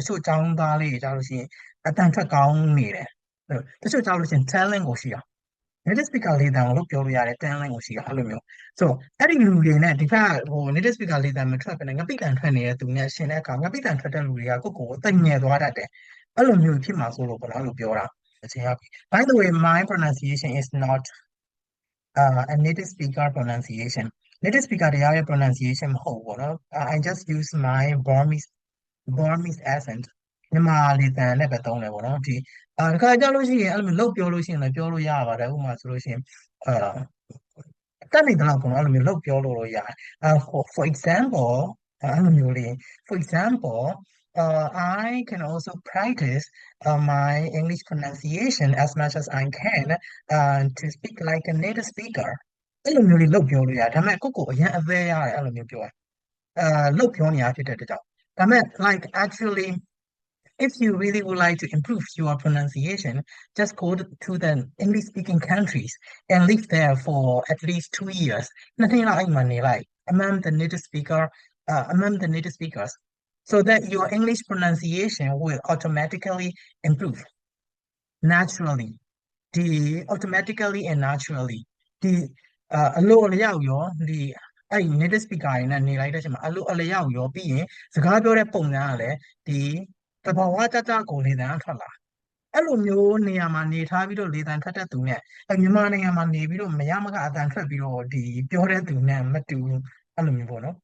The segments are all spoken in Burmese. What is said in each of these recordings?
တချို့ចောင်းသားလေးတွေကြားလို့ရှိရင်အတန်ထွက်ကောင်းနေတယ်အဲ့တချို့ကြားလို့ရှိရင် talent ကိုရှိတာ native speaker လေးတန်ကိုလို့ပြောလို့ရတယ် talent ကိုရှိတာအဲ့လိုမျိုးဆိုတော့အဲ့ဒီလူတွေနဲ့ဒီဘက်ဟို native speaker လေးတန်မထွက်ဘဲနဲ့ငပိတန်ထွက်နေတဲ့သူနဲ့ရှင်တဲ့အခါငပိတန်ထွက်တဲ့လူတွေကကိုယ့်ကိုယ်အသိငယ်သွားတတ်တယ်အဲ့လိုမျိုးဖြစ်မှာဆိုလို့ပေါ့နော်အဲ့လိုပြောတာအချိန်ရောက်ပြီ by the way my pronunciation is not uh, a native speaker pronunciation native speaker တရားရဲ့ pronunciation မဟုတ်ဘူးပေါ့နော် I just use my Burmese Burmese accent မြန်မာလေးတန်နဲ့ပဲသုံးတယ်ပေါ့နော်ဒီအာတခါကြလို့ရှိရင်အဲ့လိုမျိုးလောက်ပြောလို့ရှိရင်လည်းပြောလို့ရပါတယ်ဥပမာဆိုလို့ရှိရင်အာတက်နေတော့ပေါ့နော်အဲ့လိုမျိုးလောက်ပြောလို့လို့ရတယ်အာ for for example အဲ့လိုမျိုးလေး for example uh, I can also practice uh, my English pronunciation as much as I can uh, to speak like a native speaker အဲ့လိုမျိုးလေးလောက်ပြောလို့ရတယ်ဒါပေမဲ့ကိုယ့်ကိုယ်အရင်အသေးရတယ်အဲ့လိုမျိုးပြောရအဲလောက်ပြောနေရဖြစ်တဲ့အတွက်ကြောင့် ဒါပေမဲ့ like actually if you really would like to improve your pronunciation, just go to the English speaking countries and live there for at least two years. Nothing like money, like among the native speaker, uh, among the native speakers, so that your English pronunciation will automatically improve naturally. The automatically and naturally. The uh, အလိုအလျောက်ရောဒီ အဲ့ native speaker တွေနဲ့နေလိုက်တဲ့အချိန်မှာအလိုအလျောက်ရောပြီးရင်စကားပြောတဲ့ပုံစံကလည်းဒီတဘာဝကြကြကိုလေတန်းထွက်လာအဲ့လိုမျိုးနေရာမှာနေထားပြီးတော့လေတန်းထွက်တဲ့သူနဲ့အမြန်မာနိုင်ငံမှာနေပြီးတော့မရမကအတန်ထွက်ပြီးတော့ဒီပြောတဲ့သူနဲ့မတူအဲ့လိုမျိုးပေါ့နော်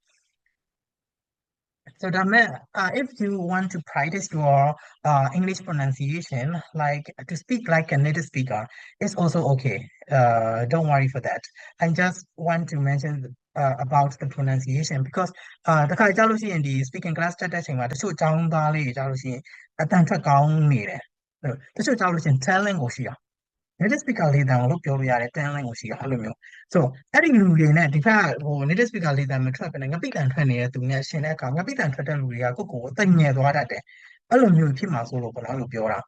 So that meant, uh, if you want to practice your uh, English pronunciation, like to speak like a native speaker, it's also okay. Uh, don't worry for that. I just want to mention uh, about the pronunciation because အာတခါကြားလို့ရှိရင်ဒီ speaking class တက်တဲ့အချိန်မှာတချို့ចောင်းသားလေးတွေကြားလို့ရှိရင်အတန်ထွက်ကောင်းနေတယ်တချို့ကြားလို့ရှိရင် talent ကိုရှိတာ native speaker လေးတန်ကိုလို့ပြောလို့ရတယ် talent ကိုရှိတာအဲ့လိုမျိုးဆိုတော့အဲ့ဒီလူတွေနဲ့ဒီဘက်ဟို native speaker လေးတန်မထွက်ဘဲနဲ့ငပိတန်ထွက်နေတဲ့သူနဲ့ရှင်တဲ့အခါငပိတန်ထွက်တဲ့လူတွေကကိုယ့်ကိုယ်အသိငယ်သွားတတ်တယ်အဲ့လိုမျိုးဖြစ်မှာဆိုလို့ပေါ့နော်အဲ့လိုပြောတာ